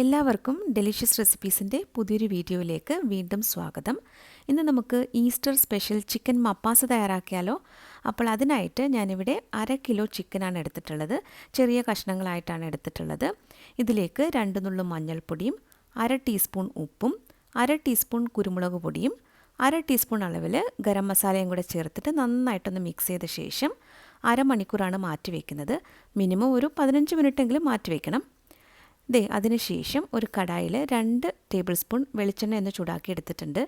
എല്ലാവർക്കും ഡെലിഷ്യസ് റെസിപ്പീസിന്റെ പുതിയൊരു വീഡിയോയിലേക്ക് വീണ്ടും സ്വാഗതം. ഇന്ന് നമുക്ക് ഈസ്റ്റർ സ്പെഷ്യൽ ചിക്കൻ മപ്പാസ് തയ്യാറാക്കിയാലോ? അപ്പോൾ അതിനായിട്ട് ഞാനിവിടെ അര കിലോ ചിക്കനാണ് എടുത്തിട്ടുള്ളത്. ചെറിയ കഷ്ണങ്ങളായിട്ടാണ് എടുത്തിട്ടുള്ളത്. ഇതിലേക്ക് രണ്ട് നുള്ളു മഞ്ഞൾപ്പൊടിയും അര ടീസ്പൂൺ ഉപ്പും അര ടീസ്പൂൺ കുരുമുളക് പൊടിയും അര ടീസ്പൂൺ അളവിൽ ഗരം മസാലയും കൂടെ ചേർത്തിട്ട് നന്നായിട്ടൊന്ന് മിക്സ് ചെയ്ത ശേഷം അരമണിക്കൂറാണ് മാറ്റി വയ്ക്കുന്നത് മിനിമം ഒരു പതിനഞ്ച് മിനിറ്റെങ്കിലും മാറ്റി വയ്ക്കണം ദേ അതിനുശേഷം ഒരു കടായിൽ രണ്ട് ടേബിൾ സ്പൂൺ വെളിച്ചെണ്ണ എന്ന് ചൂടാക്കി എടുത്തിട്ടുണ്ട്.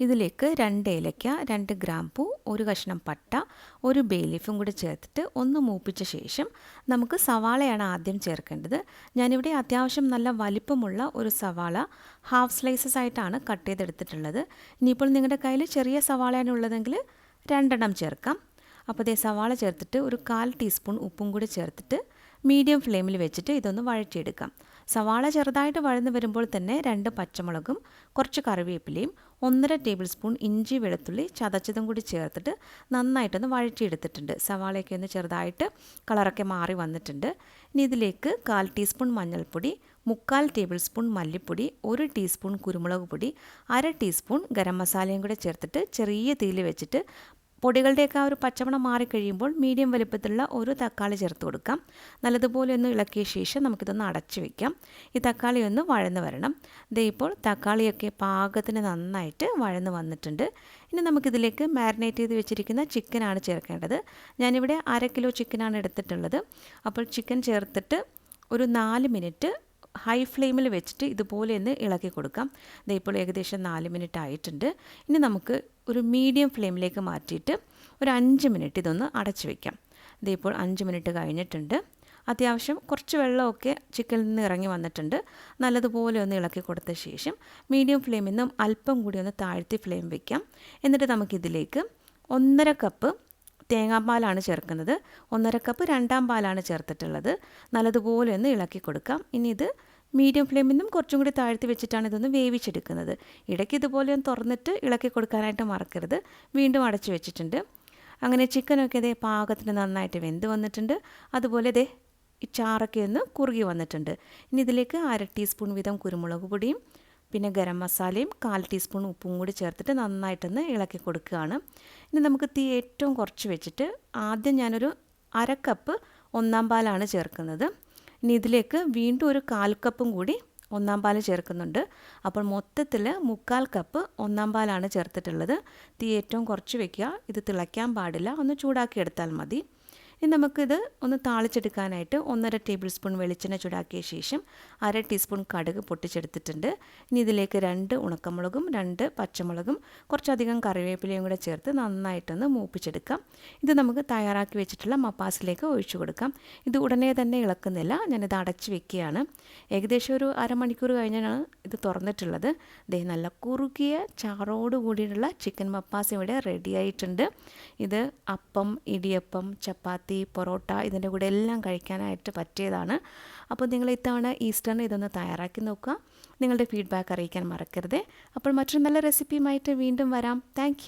ഇതിലേക്ക് രണ്ട് ഏലക്ക രണ്ട് ഗ്രാമ്പൂ ഒരു കഷ്ണം പട്ട ഒരു ബേ ലീഫും കൂടി ചേർത്തിട്ട് ഒന്ന് മൂപ്പിച്ച ശേഷം നമുക്ക് സവാളയാണ് ആദ്യം ചേർക്കേണ്ടത്. ഞാനിവിടെ അത്യാവശ്യം നല്ല വലിപ്പമുള്ള ഒരു സവാള ഹാഫ് സ്ലൈസസ് ആയിട്ടാണ് കട്ട് ചെയ്തെടുത്തിട്ടുള്ളത്. ഇനിയിപ്പോൾ നിങ്ങളുടെ കയ്യിൽ ചെറിയ സവാളയാണ് ഉള്ളതെങ്കിൽ രണ്ടെണ്ണം ചേർക്കാം. അപ്പോൾ അതേ സവാള ചേർത്തിട്ട് ഒരു കാൽ ടീസ്പൂൺ ഉപ്പും കൂടി ചേർത്തിട്ട് മീഡിയം ഫ്ലെയിമിൽ വെച്ചിട്ട് ഇതൊന്ന് വഴറ്റിയെടുക്കാം. സവാള ചെറുതായിട്ട് വഴന്ന് വരുമ്പോൾ തന്നെ രണ്ട് പച്ചമുളകും കുറച്ച് കറിവേപ്പിലയും ഒന്നര ടേബിൾ സ്പൂൺ ഇഞ്ചി വെളുത്തുള്ളി ചതച്ചതും കൂടി ചേർത്തിട്ട് നന്നായിട്ടൊന്ന് വഴറ്റിയെടുത്തിട്ടുണ്ട്. സവാളയൊക്കെ ഒന്ന് ചെറുതായിട്ട് കളറൊക്കെ മാറി വന്നിട്ടുണ്ട്. ഇനി ഇതിലേക്ക് കാൽ ടീസ്പൂൺ മഞ്ഞൾപ്പൊടി മുക്കാൽ ടേബിൾ സ്പൂൺ മല്ലിപ്പൊടി ഒരു ടീസ്പൂൺ കുരുമുളക് പൊടി അര ടീസ്പൂൺ ഗരം മസാലയും കൂടെ ചേർത്തിട്ട് ചെറിയ തീയിൽ വെച്ചിട്ട് പൊടികളുടെയൊക്കെ ആ ഒരു പച്ചമണം മാറിക്കഴിയുമ്പോൾ മീഡിയം വലുപ്പത്തിലുള്ള ഒരു തക്കാളി ചേർത്ത് കൊടുക്കാം. നല്ലതുപോലെ ഒന്ന് ഇളക്കിയ ശേഷം നമുക്കിതൊന്ന് അടച്ചു വയ്ക്കാം ഈ തക്കാളി ഒന്ന് വഴന്ന് വരണം. ദേ ഇപ്പോൾ തക്കാളിയൊക്കെ പാകത്തിന് നന്നായിട്ട് വഴന്ന് വന്നിട്ടുണ്ട്. ഇനി നമുക്കിതിലേക്ക് മാരിനേറ്റ് ചെയ്ത് വെച്ചിരിക്കുന്ന ചിക്കനാണ് ചേർക്കേണ്ടത്. ഞാനിവിടെ അര കിലോ ചിക്കനാണ് എടുത്തിട്ടുള്ളത്. അപ്പോൾ ചിക്കൻ ചേർത്തിട്ട് ഒരു നാല് മിനിറ്റ് ഹൈ ഫ്ലെയിമിൽ വെച്ചിട്ട് ഇതുപോലെ ഒന്ന് ഇളക്കി കൊടുക്കാം. ഇത് ഇപ്പോൾ ഏകദേശം നാല് മിനിറ്റ് ആയിട്ടുണ്ട്. ഇനി നമുക്ക് ഒരു മീഡിയം ഫ്ലെയിമിലേക്ക് മാറ്റിയിട്ട് ഒരു അഞ്ച് മിനിറ്റ് ഇതൊന്ന് അടച്ചു വയ്ക്കാം ഇതിപ്പോൾ അഞ്ച് മിനിറ്റ് കഴിഞ്ഞിട്ടുണ്ട്. അത്യാവശ്യം കുറച്ച് വെള്ളമൊക്കെ ചിക്കനിൽ നിന്ന് ഇറങ്ങി വന്നിട്ടുണ്ട്. നല്ലതുപോലെ ഒന്ന് ഇളക്കി കൊടുത്ത ശേഷം മീഡിയം ഫ്ലെയിമിൽ നിന്നും അല്പം കൂടി ഒന്ന് താഴ്ത്തി ഫ്ലെയിം വയ്ക്കാം എന്നിട്ട് നമുക്കിതിലേക്ക് ഒന്നര കപ്പ് തേങ്ങാപ്പാലാണ് ചേർക്കുന്നത്. ഒന്നര കപ്പ് രണ്ടാം പാലാണ് ചേർത്തിട്ടുള്ളത്. നല്ലതുപോലെ ഒന്ന് ഇളക്കി കൊടുക്കാം. ഇനി ഇത് മീഡിയം ഫ്ലെയിമിൽ നിന്നും കുറച്ചും കൂടി താഴ്ത്തി വെച്ചിട്ടാണ് ഇതൊന്ന് വേവിച്ചെടുക്കുന്നത്. ഇടയ്ക്ക് ഇതുപോലെ ഒന്ന് തുറന്നിട്ട് ഇളക്കി കൊടുക്കാനായിട്ട് മറക്കരുത്. വീണ്ടും അടച്ചു വെച്ചിട്ടുണ്ട്. അങ്ങനെ ചിക്കനൊക്കെ ഇതേ പാകത്തിന് നന്നായിട്ട് വെന്ത് വന്നിട്ടുണ്ട്. അതുപോലെ ഇതേ ചാറൊക്കെ ഒന്ന് കുറുകി വന്നിട്ടുണ്ട്. ഇനി ഇതിലേക്ക് അര ടീസ്പൂൺ വീതം കുരുമുളക് പൊടിയും പിന്നെ ഗരം മസാലയും കാൽ ടീസ്പൂൺ ഉപ്പും കൂടി ചേർത്തിട്ട് നന്നായിട്ടൊന്ന് ഇളക്കി കൊടുക്കുകയാണ്. ഇനി നമുക്ക് തീ ഏറ്റവും കുറച്ച് വെച്ചിട്ട് ആദ്യം ഞാനൊരു അര കപ്പ് ഒന്നാം പാലാണ് ചേർക്കുന്നത്. ഇനി ഇതിലേക്ക് വീണ്ടും ഒരു കാൽ കപ്പും കൂടി ഒന്നാം പാൽ ചേർക്കുന്നുണ്ട്. അപ്പോൾ മൊത്തത്തിൽ മുക്കാൽ കപ്പ് ഒന്നാം പാലാണ് ചേർത്തിട്ടുള്ളത്. തീ ഏറ്റവും കുറച്ച് വെക്കുക. ഇത് തിളയ്ക്കാൻ പാടില്ല. ഒന്ന് ചൂടാക്കി എടുത്താൽ മതി. ഇനി നമുക്കിത് ഒന്ന് താളിച്ചെടുക്കാനായിട്ട് ഒന്നര ടേബിൾ സ്പൂൺ വെളിച്ചെണ്ണ ചൂടാക്കിയ ശേഷം അര ടീസ്പൂൺ കടുക് പൊട്ടിച്ചെടുത്തിട്ടുണ്ട്. ഇനി ഇതിലേക്ക് രണ്ട് ഉണക്കമുളകും രണ്ട് പച്ചമുളകും കുറച്ചധികം കറിവേപ്പിലയും കൂടെ ചേർത്ത് നന്നായിട്ടൊന്ന് മൂപ്പിച്ചെടുക്കാം. ഇത് നമുക്ക് തയ്യാറാക്കി വെച്ചിട്ടുള്ള മപ്പാസിലേക്ക് ഒഴിച്ചു കൊടുക്കാം. ഇത് ഉടനെ തന്നെ ഇളക്കുന്നില്ല ഞാനിത് അടച്ച് വെക്കുകയാണ്. ഏകദേശം ഒരു അരമണിക്കൂർ കഴിഞ്ഞാണ് ഇത് തുറന്നിട്ടുള്ളത്. ദേ നല്ല കുറുകിയ ചാറോട് കൂടിയിട്ടുള്ള ചിക്കൻ മപ്പാസ് ഇവിടെ റെഡി ആയിട്ടുണ്ട്. ഇത് അപ്പം ഇടിയപ്പം ചപ്പാത്തി ചപ്പാത്തി പൊറോട്ട ഇതിന്റെ കൂടെ എല്ലാം കഴിക്കാനായിട്ട് പറ്റിയതാണ്. അപ്പോൾ നിങ്ങൾ ഇത്തവണ ഈസ്റ്ററിന് ഇതൊന്ന് തയ്യാറാക്കി നോക്കുക. നിങ്ങളുടെ ഫീഡ്ബാക്ക് അറിയിക്കാൻ മറക്കരുത്. അപ്പോൾ മറ്റൊരു നല്ല റെസിപ്പിയുമായിട്ട് വീണ്ടും വരാം. താങ്ക്